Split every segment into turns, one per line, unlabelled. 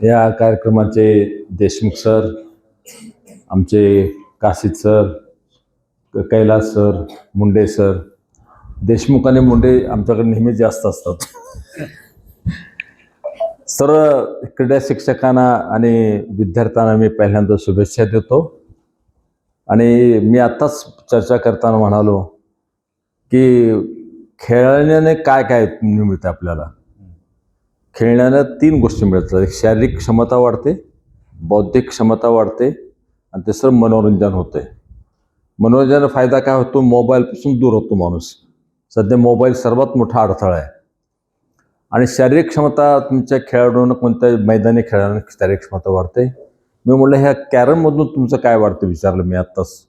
या कार्यक्रमाचे देशमुख सर आमचे Kashid sir Kailas sir Munde sir Deshmukh आणि मुंडे आमच्याकडे नेहमी जास्त असतात. सर क्रीडा शिक्षकांना आणि विद्यार्थ्यांना मी पहिल्यांदा शुभेच्छा देतो. आणि मी आत्ताच चर्चा करताना म्हणालो की खेळण्याने काय काय मिळतं आपल्याला? खेळण्यानं तीन गोष्टी मिळतात. एक शारीरिक क्षमता वाढते बौद्धिक क्षमता वाढते आणि तिसरं मनोरंजन होते. मनोरंजनाचा फायदा काय होतो? मोबाईलपासून दूर होतो माणूस. सध्या मोबाईल सर्वात मोठा अडथळा आहे. आणि शारीरिक क्षमता तुमच्या खेळाडूंना कोणत्या मैदानी खेळाडूंना शारीरिक क्षमता वाढते? मी म्हटलं ह्या कॅरममधून तुमचं काय वाढतं विचारलं मी आत्ताच.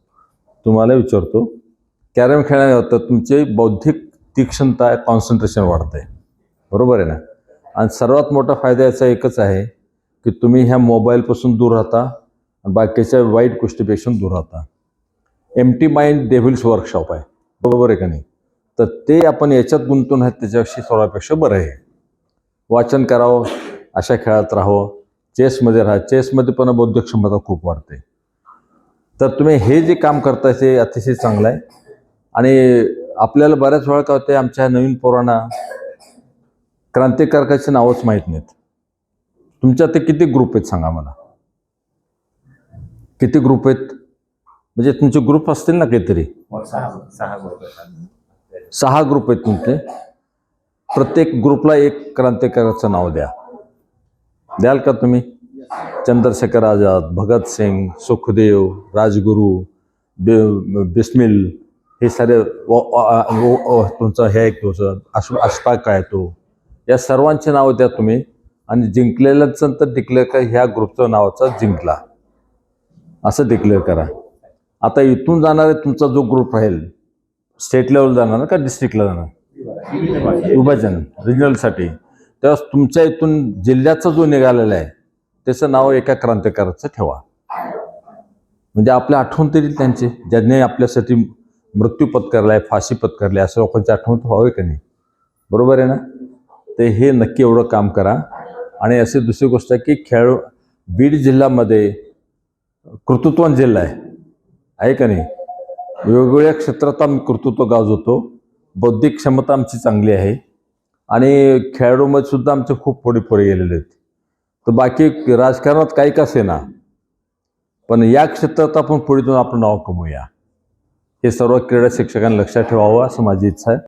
तुम्हाला विचारतो. कॅरम खेळण्याने होतं तुमची बौद्धिक तीक्ष्णता कॉन्सन्ट्रेशन वाढते. बरोबर आहे ना? आणि सर्वात मोठा फायदा याचा एकच आहे की तुम्ही ह्या मोबाईलपासून दूर राहता आणि बाकीच्या वाईट गोष्टीपेक्षा दूर राहता. Empty mind devil's workshop आहे. बरोबर आहे का नाही? तर ते आपण याच्यात गुंतून आहेत त्याच्याविषयी सर्वापेक्षा बरं आहे. वाचन करावं अशा खेळात राहावं. चेसमध्ये राहा. चेसमध्ये पण बौद्धिक क्षमता खूप वाढते. तर तुम्ही हे जे काम करताय ते अतिशय चांगलं आहे. आणि आपल्याला बऱ्याच वेळा काय होते आमच्या नवीन पोरांना क्रांतिकारकाची नावच माहीत नाहीत. तुमच्या ते किती ग्रुप आहेत सांगा मला. किती ग्रुप आहेत? म्हणजे तुमचे ग्रुप असतील ना काहीतरी.
सहा सहा
सहा ग्रुप आहेत तुमचे. प्रत्येक ग्रुपला एक क्रांतिकारकाचं नाव द्या. द्याल का तुम्ही? चंद्रशेखर आझाद भगतसिंग सुखदेव राजगुरू बिस्मिल हे सारे व- व- व- व- तुमचं हे एक तुमचं अशफाक काय तो. या सर्वांची नावं द्या तुम्ही. आणि जिंकलेल्याचं तर डिक्लेअर करा ह्या ग्रुपचं नावाचा जिंकला. असं डिक्लेअर करा. आता इथून जाणारे तुमचा जो ग्रुप राहील स्टेट लेवल जाणार ना का डिस्ट्रिक्टला जाणार? विभाजन रिजनलसाठी तेव्हा तुमच्या इथून जिल्ह्याचा जो निघालेला आहे त्याचं नाव एका क्रांतिकाराचं ठेवा. म्हणजे आपल्या आठवण तरी त्यांची ज्यांनी आपल्यासाठी मृत्यू पत्करला आहे फाशी पत्करली आहे, अशा लोकांची आठवण व्हावी का नाही? बरोबर आहे ना? ते हे नक्की एवढं काम करा. आणि अशी दुसरी गोष्ट आहे की खेळ बीड जिल्ह्यामध्ये कर्तृत्वान जिल्हा आहे. आहे का नाही? वेगवेगळ्या क्षेत्रात आम्ही कर्तृत्व गाजवतो. बौद्धिक क्षमता आमची चांगली आहे. आणि खेळाडूमध्ये सुद्धा आमचे खूप पुढे पुढे गेलेले आहेत. तर बाकी राजकारणात काही का ना पण या क्षेत्रात आपण पुढे जाऊन आपलं नाव कमवूया. हे सर्व क्रीडा शिक्षकांनी लक्षात ठेवावं असं माझी इच्छा आहे.